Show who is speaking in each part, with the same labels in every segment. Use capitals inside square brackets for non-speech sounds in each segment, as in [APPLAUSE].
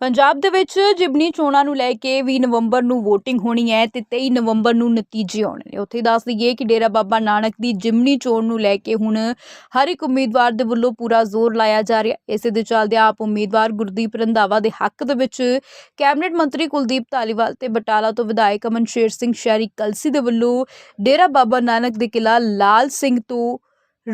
Speaker 1: ਪੰਜਾਬ ਦੇ ਵਿੱਚ ਜਿਮਨੀ ਚੋਣਾਂ ਨੂੰ ਲੈ ਕੇ 20 ਨਵੰਬਰ ਨੂੰ VOTING ਹੋਣੀ ਹੈ ਤੇ 23 ਨਵੰਬਰ ਨੂੰ ਨਤੀਜੇ ਆਉਣੇ ਨੇ ਉੱਥੇ ਦੱਸ ਦਈਏ ਕਿ ਡੇਰਾ ਬਾਬਾ ਨਾਨਕ ਦੀ ਜਿਮਨੀ ਚੋਣ ਨੂੰ ਲੈ ਕੇ ਹੁਣ ਹਰ ਇੱਕ ਉਮੀਦਵਾਰ ਦੇ ਵੱਲੋਂ ਪੂਰਾ ਜ਼ੋਰ ਲਾਇਆ ਜਾ ਰਿਹਾ। ਇਸੇ ਦੇ ਚੱਲਦੇ ਆਪ ਉਮੀਦਵਾਰ ਗੁਰਦੀਪ ਰੰਧਾਵਾ ਦੇ ਹੱਕ ਦੇ ਵਿੱਚ ਕੈਬਨਿਟ ਮੰਤਰੀ ਕੁਲਦੀਪ ਧਾਲੀਵਾਲ ਤੇ ਬਟਾਲਾ ਤੋਂ ਵਿਧਾਇਕ ਅਮਨ ਸ਼ੇਰ ਸਿੰਘ ਸ਼ਹਿਰੀ ਕਲਸੀ ਦੇ ਵੱਲੋਂ ਡੇਰਾ ਬਾਬਾ ਨਾਨਕ ਦੇ ਕਿਲਾ ਲਾਲ ਸਿੰਘ ਤੋਂ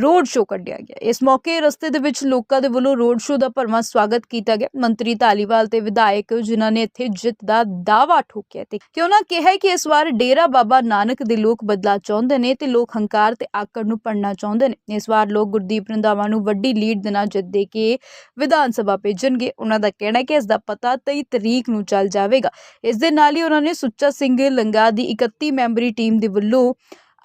Speaker 1: ਰੋਡ ਸ਼ੋਅ ਕੱਢਿਆ ਗਿਆ। ਇਸ ਮੌਕੇ ਰਸਤੇ ਦੇ ਵਿੱਚ ਲੋਕਾਂ ਦੇ ਵੱਲੋਂ ਰੋਡ ਸ਼ੋਅ ਦਾ ਭਰਵਾਂ ਸਵਾਗਤ ਕੀਤਾ ਗਿਆ। ਮੰਤਰੀ ਧਾਲੀਵਾਲ ਤੇ ਵਿਧਾਇਕ ਜਿਨ੍ਹਾਂ ਨੇ ਇੱਥੇ ਜਿੱਤ ਦਾ ਦਾਅਵਾ ਠੋਕਿਆ ਤੇ ਕਿ ਉਹਨਾਂ ਕਿਹਾ ਕਿ ਇਸ ਵਾਰ ਡੇਰਾ ਬਾਬਾ ਨਾਨਕ ਦੇ ਲੋਕ ਬਦਲਾ ਚਾਹੁੰਦੇ ਨੇ ਤੇ ਲੋਕ ਹੰਕਾਰ ਤੇ ਆਕੜ ਨੂੰ ਪੜਨਾ ਚਾਹੁੰਦੇ ਨੇ। ਇਸ ਵਾਰ ਲੋਕ ਗੁਰਦੀਪ ਰੰਧਾਵਾ ਨੂੰ ਵੱਡੀ ਲੀਡ ਦੇ ਨਾਲ ਜਿੱਤ ਦੇ ਕੇ ਵਿਧਾਨ ਸਭਾ ਭੇਜਣਗੇ। ਉਹਨਾਂ ਦਾ ਕਹਿਣਾ ਹੈ ਕਿ ਇਸ ਦਾ ਪਤਾ 23 ਤਰੀਕ ਨੂੰ ਚੱਲ ਜਾਵੇਗਾ। ਇਸ ਦੇ ਨਾਲ ਹੀ ਉਹਨਾਂ ਨੇ ਸੁੱਚਾ ਸਿੰਘ ਲੰਗਾ ਦੀ 31 ਮੈਂਬਰੀ ਟੀਮ ਦੇ ਵੱਲੋਂ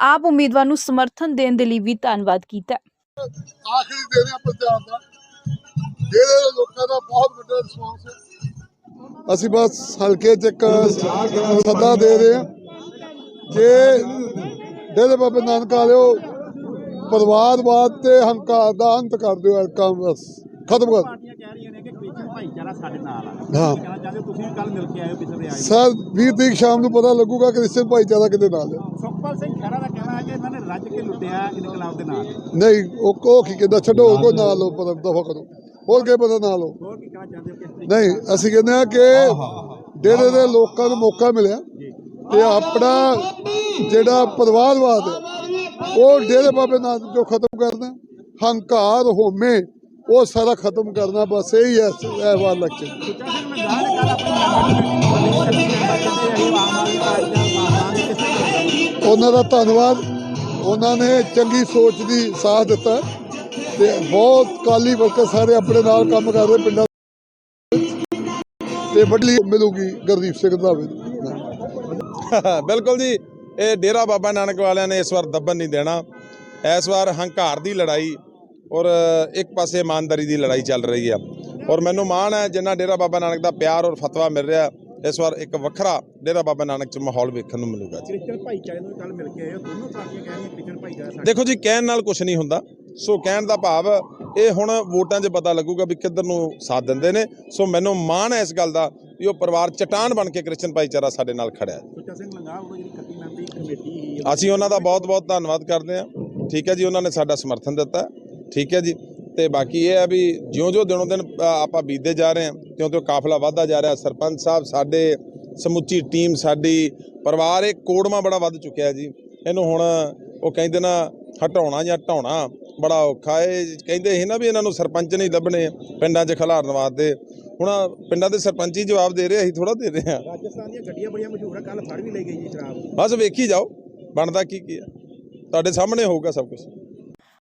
Speaker 1: ਆਪ ਉਮੀਦਵਾਰ ਨੂੰ ਸਮਰਥਨ ਦੇਣ ਦੇ ਲਈ ਵੀ ਧੰਨਵਾਦ ਕੀਤਾ
Speaker 2: ਆਖਰੀ ਦਿਨ ਆ ਪੰਜਾਬ ਦਾ। ਜਿਹਦੇ ਲੋਕਾਂ ਦਾ ਬਹੁਤ ਵੱਡਾ ਰਿਸਪਾਂਸ ਹੈ। ਅਸੀਂ ਬਸ ਹਲਕੇ ਚ ਇੱਕ ਸੱਦਾ ਦੇ ਰਹੇ ਹਾਂ ਕਿ ਡੇਰੇ ਬਾਬੇ ਨਾਨਕ ਵਾਲਿਓ ਪਰਿਵਾਰਵਾਦ ਤੇ ਹੰਕਾਰ ਦਾ ਅੰਤ ਕਰ ਦਿਓ ਕੰਮ ਬਸ। ਖਤਮ ਕਰ
Speaker 3: ਪਾਰਟੀਆਂ ਕਹਿ ਰਹੀਆਂ ਨੇ ਕਿ ਕ੍ਰਿਸਚਨ ਭਾਈਚਾਰਾ ਸਾਡੇ ਨਾਲ ਆ।
Speaker 2: ਹਾਂ।
Speaker 3: ਕਹਿਣਾ ਚਾਹੁੰਦੇ ਹੋ, ਤੁਸੀਂ ਵੀ ਕੱਲ ਮਿਲ ਕੇ ਆਏ ਹੋ ਪਿਛਲੇ ਆਏ
Speaker 2: ਸਰ 20 ਤਰੀਕ ਸ਼ਾਮ ਨੂੰ ਪਤਾ ਲੱਗੂਗਾ ਕਿ ਕ੍ਰਿਸਚਨ ਭਾਈਚਾਰਾ ਕਿਹਦੇ ਨਾਲ ਹੈ
Speaker 3: ਸੁਖਪਾਲ ਸਿੰਘ ਖਹਿਰਾ ਦਾ ਕਹਿਣਾ ਹੈ ਕਿ ਇਹਨਾਂ ਨੇ ਰੱਜ ਕੇ ਲੁੱਟਿਆ ਇਨਕਲਾਬ ਦੇ ਨਾਲ।
Speaker 2: ਨਹੀਂ ਉਹ ਉਹ ਕੀ ਕਹਿੰਦਾ ਛੱਡੋ ਉਹ ਨਾ ਲਓ ਪਤਾ ਦਫਾ ਕਰੋ। ਹੋਰ ਕੇ ਪਤਾ ਨਾ ਲਓ।
Speaker 3: ਹੋਰ ਕੀ ਕਹਿਣਾ ਚਾਹੁੰਦੇ ਹੋ ਕਿਸ ਤਰੀਕੇ
Speaker 2: ਨਹੀਂ ਅਸੀਂ ਕਹਿੰਦੇ ਆ ਕਿ ਡੇਰੇ ਦੇ ਲੋਕਾਂ ਨੂੰ ਮੌਕਾ ਮਿਲਿਆ ਤੇ ਆਪਣਾ ਜਿਹੜਾ ਪਰਿਵਾਰਵਾਦ ਹੈ ਉਹ ਡੇਰੇ ਬਾਬੇ ਨਾਨਕ ਜੋ ਖਤਮ ਕਰਨਾ ਹੰਕਾਰ ਹੋਮੇ ਉਹ ਸਾਰਾ ਖਤਮ ਕਰਨਾ ਬਸ ਇਹੀ ਹੈ ਇਹ ਵਾਰ ਲੱਗੇ ਉਹਨਾਂ ਦਾ ਧੰਨਵਾਦ। ਉਹਨਾਂ ਨੇ ਚੰਗੀ ਸੋਚ ਦੀ ਸਾਥ ਦਿੱਤਾ ਤੇ ਬਹੁਤ ਕਾਲੀ ਵਰਕਰ ਸਾਰੇ ਆਪਣੇ ਨਾਲ ਕੰਮ ਕਰ ਰਹੇ ਪਿੰਡਾਂ ਤੇ ਵੱਡੀ ਮਿਲੂਗੀ ਗੁਰਦੀਪ ਸਿੰਘ ਦਾ ਵੀ [LAUGHS]
Speaker 4: ਬਿਲਕੁਲ ਜੀ, ਇਹ ਡੇਰਾ ਬਾਬਾ ਨਾਨਕ ਵਾਲਿਆਂ ਨੇ ਇਸ ਵਾਰ ਦੱਬਣ ਨਹੀਂ ਦੇਣਾ। ਇਸ ਵਾਰ ਹੰਕਾਰ ਦੀ ਲੜਾਈ ਔਰ ਇੱਕ ਪਾਸੇ ਇਮਾਨਦਾਰੀ ਦੀ ਲੜਾਈ ਚੱਲ ਰਹੀ ਆ। ਔਰ ਮੈਨੂੰ ਮਾਣ ਹੈ ਜਿੰਨਾ ਡੇਰਾ ਬਾਬਾ ਨਾਨਕ ਦਾ ਪਿਆਰ ਔਰ ਫਤਵਾ ਮਿਲ ਰਿਹਾ। ਇਸ ਵਾਰ ਇੱਕ ਵੱਖਰਾ ਡੇਰਾ ਬਾਬਾ ਨਾਨਕ ਚ ਮਾਹੌਲ ਵੇਖਣ ਨੂੰ ਮਿਲੂਗਾ ਜੀ।
Speaker 3: ਕ੍ਰਿਸਚਨ ਭਾਈਚਾਰੇ ਨੂੰ ਕੱਲ ਮਿਲ ਕੇ ਆਏ ਦੋਨੋਂ ਪਾਰਟੀਆਂ ਕਹਿ ਰਹੀਆਂ ਕ੍ਰਿਸਚਨ ਭਾਈਚਾਰਾ
Speaker 4: ਦੇਖੋ ਜੀ ਕਹਿਣ ਨਾਲ ਕੁਝ ਨਹੀਂ ਹੁੰਦਾ। ਸੋ ਕਹਿਣ ਦਾ ਭਾਵ ਇਹ ਹੁਣ ਵੋਟਾਂ 'ਚ ਪਤਾ ਲੱਗੂਗਾ ਵੀ ਕਿੱਧਰ ਨੂੰ ਸਾਥ ਦਿੰਦੇ ਨੇ। ਸੋ ਮੈਨੂੰ ਮਾਣ ਹੈ ਇਸ ਗੱਲ ਦਾ ਵੀ ਉਹ ਪਰਿਵਾਰ ਚਟਾਨ ਬਣ ਕੇ ਕ੍ਰਿਸਚਨ ਭਾਈਚਾਰਾ ਸਾਡੇ ਨਾਲ ਖੜਿਆ ਹੈ।
Speaker 3: ਸੁੱਚਾ ਸਿੰਘ ਲੰਗਾ ਉਹ ਜਿਹੜੀ 31 ਮੈਂਬਰੀ ਕਮੇਟੀ ਸੀ।
Speaker 4: ਅਸੀਂ ਉਹਨਾਂ ਦਾ ਬਹੁਤ-ਬਹੁਤ ਧੰਨਵਾਦ ਕਰਦੇ ਹਾਂ। ਠੀਕ ਹੈ ਜੀ ਉਹਨਾਂ ਨੇ ਸਾਡਾ ਸਮਰਥਨ ਦਿੱਤਾ। ਠੀਕ ਹੈ ਜੀ। ਤੇ ਬਾਕੀ ਇਹ ਹੈ ਵੀ ਜਿਉਂ-ਜਿਉਂ ਦਿਨੋਂ ਦਿਨ ਆਪਾਂ ਬੀਤਦੇ ਜਾ ਰਹੇ ਹਾਂ ਤਿਉਂ-ਤਿਉਂ ਕਾਫਲਾ ਵਧਦਾ ਜਾ ਰਿਹਾ। ਸਰਪੰਚ ਸਾਹਿਬ ਸਾਡੇ ਸਮੁੱਚੀ ਟੀਮ ਸਾਡੀ ਪਰਿਵਾਰ ਇਹ ਕੋੜਮਾ ਬੜਾ ਵੱਧ ਚੁੱਕਿਆ ਜੀ। ਇਹਨੂੰ ਹੁਣ ਉਹ ਕਹਿੰਦੇ ਨਾ ਹਟਾਉਣਾ ਜਾਂ ਢਾਉਣਾ ਬੜਾ ਔਖਾ ਹੈ। ਕਹਿੰਦੇ ਸੀ ਨਾ ਵੀ ਇਹਨਾਂ ਨੂੰ ਸਰਪੰਚ ਨਹੀਂ ਲੱਭਣੇ ਪਿੰਡਾਂ 'ਚ ਖਿਲਾਰਨ ਵਾਸਤੇ। ਹੁਣ ਪਿੰਡਾਂ ਦੇ ਸਰਪੰਚ ਹੀ ਜਵਾਬ ਦੇ ਰਹੇ ਅਸੀਂ ਥੋੜਾ ਦੇ ਰਹੇ ਹਾਂ
Speaker 3: ਰਾਜਸਥਾਨ ਦੀਆਂ ਗੱਡੀਆਂ ਬੜੀਆਂ ਮਸ਼ਹੂਰ ਆ ਕੱਲ ਫੜ ਵੀ ਲਈ ਗਈ ਜੀ ਸ਼ਰਾਬ।
Speaker 4: ਬਸ ਵੇਖੀ ਜਾਓ ਬਣਦਾ ਕੀ ਕੀ ਹੈ ਤੁਹਾਡੇ ਸਾਹਮਣੇ ਹੋਊਗਾ ਸਭ ਕੁਝ